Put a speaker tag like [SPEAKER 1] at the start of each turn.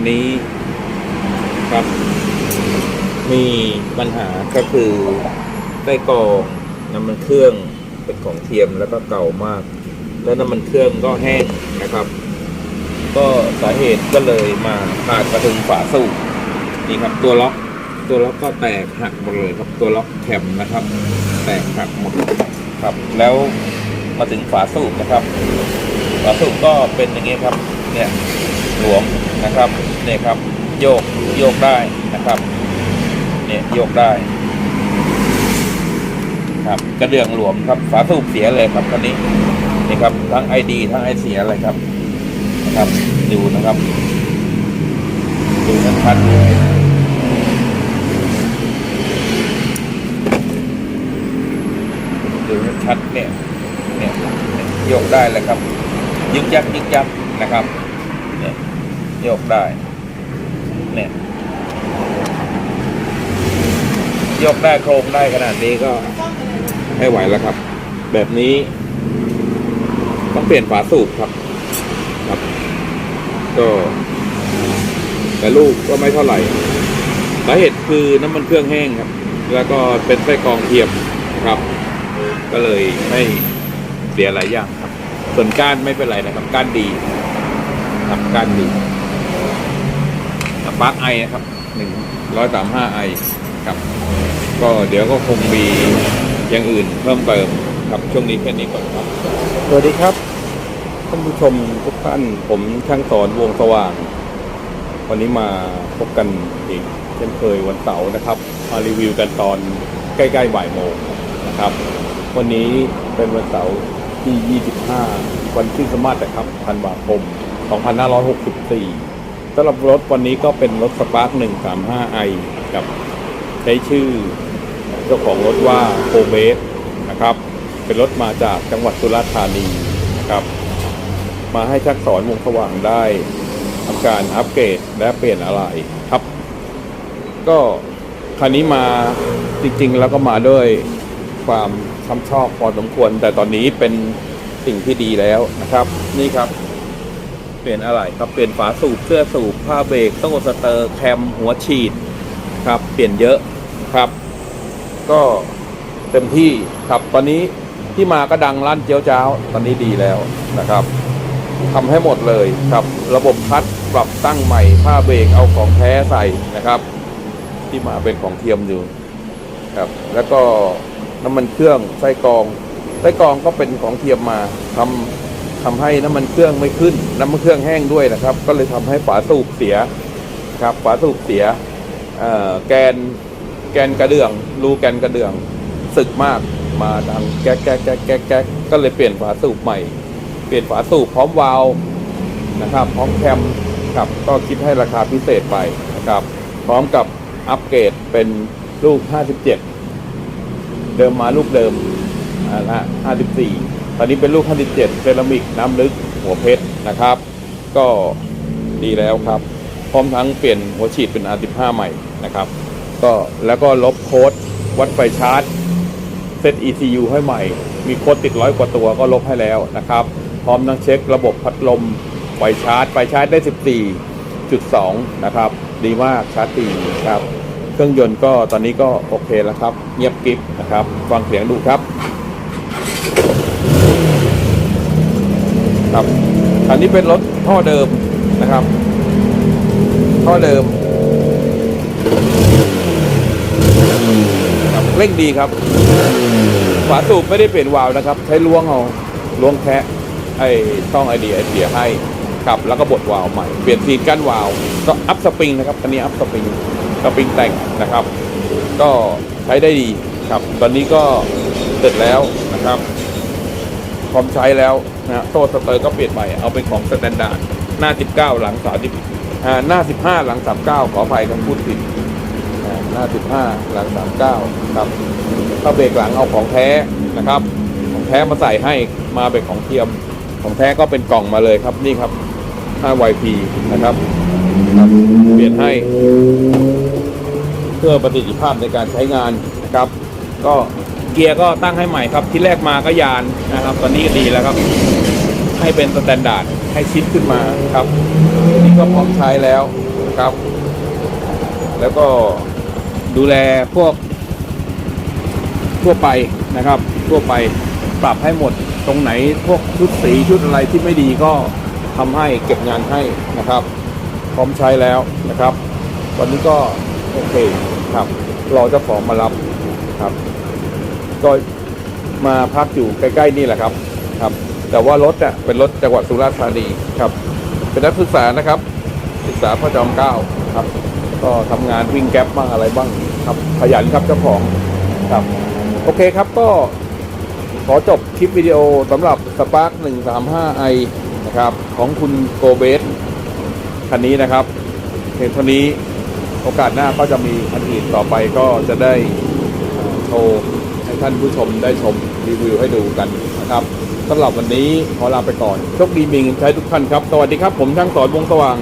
[SPEAKER 1] ันนี้ครับ มีปัญหาก็คือใต้กรองน้ำมันเครื่องเป็นของเทียมแล้วก็เก่ามาก แล้วน้ำมันเครื่องก็แห้งนะครับ ก็สาเหตุก็เลยมาขาดกระดึงฝาสูบนี่ครับ ตัวล็อกตัวล็อกก็แตกหักหมดเลยครับตัวล็อกแคมนะครับ แตกหักหมดครับ แล้วมาถึงฝาสูบนะครับ ฝาสูบก็เป็นอย่างนี้ครับ เนี่ย หลวมนะครับเนี่ยครับโยกโยกได้นะครับเนี่ยโยกได้ครับกระเดื่องหลวมครับฝาสูบเสียเลยครับคันนี้นี่ครับทั้งไอดีทั้งไอเสียเลยครับนะครับดูนะครับดูชัดๆเลยดูชัดเนี่ยเนี่ยเนี่ยโยกได้เลยครับยึกยักยึกยักนะครับ โยกได้ เนี่ยยกได้โครงได้ขนาดนี้ก็ไม่ไหวแล้วครับ แบบนี้ ต้องเปลี่ยนฝาสูบครับครับ ก็ แต่ลูกก็ไม่เท่าไหร่สาเหตุคือน้ำมันเครื่องแห้งครับ แล้วก็เป็นไส้กรองเทียมครับ ก็เลยไม่เสียหลายอย่างครับ ส่วนก้านไม่เป็นไรนะครับ ก้านดีครับก้านดี ปาร์คไอนะครับหนึ่งร้อยสามห้าไอครับ ก็เดี๋ยวก็คงมีอย่างอื่นเพิ่มเติมครับช่วงนี้แค่นี้ก่อนครับ สวัสดีครับ ท่านผู้ชมทุกท่านผมช่างสอนวงสว่าง วันนี้มาพบกันอีกเช่นเคยวันเสาร์นะครับ มารีวิวกันตอนใกล้ๆบ่ายโมงนะครับ วันนี้เป็นวันเสาร์ที่ 25 วันคริสต์มาสนะครับธันวาคม 2564 สำหรับรถวันนี้ก็เป็นรถสปาร์ค 135i กับใช้ชื่อเจ้าของรถว่าโคเบสนะครับ เป็นรถมาจากจังหวัดสุราษฎร์ธานีนะครับ มาให้ชักสอนวงสว่างได้ทำการอัปเกรดและเปลี่ยนอะไรครับ ก็คันนี้มาจริง ๆ แล้วก็มาด้วยความชำชอบพอสมควร แต่ตอนนี้เป็นสิ่งที่ดีแล้วนะครับ นี่ครับ เปลี่ยนอะไรครับเปลี่ยนฝาสูบเสื้อสูบผ้าเบรกต้องสเตอร์แคมหัวฉีดครับเปลี่ยนเยอะครับ ก็เต็มที่ครับตอนนี้ที่มาก็ดังลั่นเจียวจ้าวตอนนี้ดีแล้วนะครับทำให้หมดเลยครับ ระบบพัดปรับตั้งใหม่ผ้าเบรกเอาของแท้ใส่นะครับ ที่มาเป็นของเทียมอยู่ครับ แล้วก็น้ำมันเครื่องไส้กรองไส้กรองก็เป็นของเทียมมาทำ ทำให้น้ำมันเครื่องไม่ขึ้น น้ำมันเครื่องแห้งด้วยนะครับ ก็เลยทำให้ฝาสูบเสียครับฝาสูบเสียแกนแกนกระเดื่อง รูแกนกระเดื่องสึกมากมาดังแก๊กแก๊กแก๊กแก๊กแก๊กก็เลยเปลี่ยนฝาสูบใหม่ เปลี่ยนฝาสูบพร้อมวาล์วนะครับ พร้อมแคมครับก็คิดให้ราคาพิเศษไปนะครับ พร้อมกับอัปเกรดเป็นลูก 57 เดิมมาลูกเดิมอ่านะ54 ตอนนี้เป็นลูก57เซรามิกน้ำลึกหัวเพชรนะครับ ก็ดีแล้วครับ พร้อมทั้งเปลี่ยนหัวฉีดเป็น R15 ใหม่นะครับ ก็แล้วก็ลบโค้ดวัดไฟชาร์จเซต ECU ให้ใหม่ มีโค้ดติดร้อยกว่าตัวก็ลบให้แล้วนะครับ พร้อมทั้งเช็คระบบพัดลมไฟชาร์จไฟชาร์จได้ 14.2 นะครับ ดีมากชาร์จตีครับ เครื่องยนต์ก็ตอนนี้ก็โอเคแล้วครับ เงียบกริบนะครับ ฟังเสียงดูครับ ครับ อันนี้เป็นรถท่อเดิมนะครับ ท่อเดิมครับเร่งดีครับ ฝาสูบไม่ได้เปลี่ยนวาล์วนะครับ ใช้ล้วงเอาล้วงแคะไอ้ต้องไอเดียไอเสียให้ครับแล้วก็บดวาล์วใหม่ เปลี่ยนซีนกั้นวาล์วก็อัพสปริงนะครับอันนี้อัพสปริงสปริงแต่งนะครับ ก็ใช้ได้ดีครับ ตอนนี้ก็เสร็จแล้วนะครับ พร้อมใช้แล้วนะฮะโซ่สเตอร์ก็เปลี่ยนใหม่เอาเป็นของสแตนดาร์ดหน้า 19 หลัง30อ่าหน้า 15 หลัง 39 ขออภัยครับพูดผิดหน้า 15 หลัง 39 ครับถ้าเบรกหลังเอาของแท้นะครับ ของแท้มาใส่ให้มาเป็นของเทียม ของแท้ก็เป็นกล่องมาเลยครับนี่ครับ 5YP นะครับครับเปลี่ยนให้เพื่อประสิทธิภาพในการใช้งานนะครับ ก็เกียร์ก็ตั้งให้ใหม่ครับ ที่แรกมาก็ยานนะครับ ตอนนี้ก็ดีแล้วครับ ให้เป็นสแตนดาร์ดให้ชิดขึ้นมาครับ นี่ก็พร้อมใช้แล้วครับ แล้วก็ดูแลพวก ทั่วไปนะครับ ทั่วไปปรับให้หมดตรงไหนพวกชุดสีชุดอะไรที่ไม่ดีก็ทำให้เก็บงานให้นะครับ พร้อมใช้แล้วนะครับ วันนี้ก็โอเคครับรอเจ้าของมารับ ครับ ก็มาพักอยู่ใกล้ๆนี่แหละครับครับ แต่ว่ารถอะเป็นรถจังหวัดสุราษฎร์ธานีครับ เป็นนักศึกษานะครับ ศึกษาพระจอมเกล้าครับ ก็ทำงานวิ่งแก๊ปบ้างอะไรบ้างครับขยันครับเจ้าของครับ โอเคครับก็ขอจบคลิปวิดีโอสำหรับ Spark 135i นะครับ ของคุณโกเบสคันนี้นะครับเพียงเท่านี้โอกาสหน้าก็จะมีคันอื่นต่อไปก็จะได้ โชว์ให้ท่านผู้ชมได้ชมรีวิวให้ดูกันนะครับสำหรับวันนี้ขอลาไปก่อนโชคดีมีเงินใช้ทุกท่านครับ สวัสดีครับ ผมช่างสอนวงสว่าง